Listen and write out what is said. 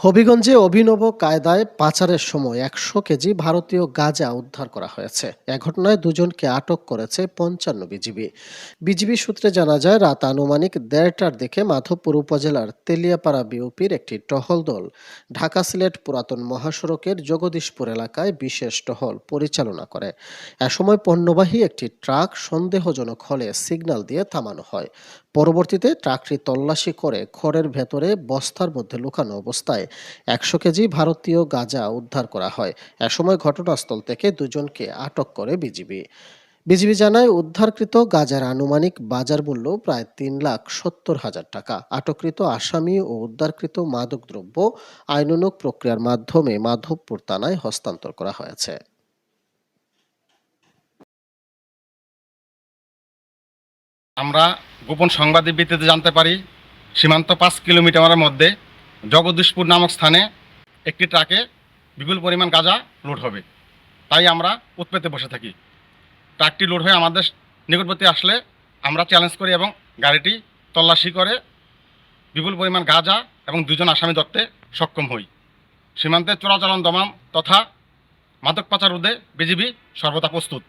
হবিগঞ্জে অভিনব কায়দায় পাচারের সময় একশো কেজি ভারতীয় গাঁজা উদ্ধার করা হয়েছে। এ ঘটনায় দুজনকে আটক করেছে পঞ্চান্ন বিজিবি। বিজিবি সূত্রে জানা যায়, রাত আনুমানিক দেড়টার দিকে মাধবপুর উপজেলার তেলিয়াপাড়া বিউপির একটি টহল দল ঢাকা সিলেট পুরাতন মহাসড়কের জগদীশপুর এলাকায় বিশেষ টহল পরিচালনা করে। এ সময় পণ্যবাহী একটি ট্রাক সন্দেহজনক হলে সিগন্যাল দিয়ে থামানো হয়। পরবর্তীতে ট্রাকটি তল্লাশি করে খড়ের ভেতরে বস্তার মধ্যে লুকানো অবস্থায় একশো কেজি ভারতীয় গাঁজা উদ্ধার করা হয়। এ সময় ঘটনাস্থল থেকে দুজনকে আটক করে বিজিবি। বিজিবি জানায়, উদ্ধারকৃত গাজার আনুমানিক বাজার মূল্য প্রায় তিন লাখ সত্তর হাজার টাকা। আটককৃত আসামি ও উদ্ধারকৃত মাদকদ্রব্য আইনানুগ প্রক্রিয়ার মাধ্যমে মাধবপুর থানায় হস্তান্তর করা হয়েছে। আমরা গোপন সংবাদের ভিত্তিতে জানতে পারি, সীমান্ত পাঁচ কিলোমিটারের মধ্যে জগদীশপুর নামক স্থানে একটি ট্রাকে বিপুল পরিমাণ গাঁজা লোড হবে। তাই আমরা উৎপেতে বসে থাকি। ট্রাকটি লোড হয়ে আমাদের নিকটবর্তী আসলে আমরা চ্যালেঞ্জ করি এবং গাড়িটি তল্লাশি করে বিপুল পরিমাণ গাঁজা এবং দুজন আসামি ধরতে সক্ষম হই। সীমান্তে চোরাচালান দমাম তথা মাদক পাচার রোধে বিজিবি সর্বদা প্রস্তুত।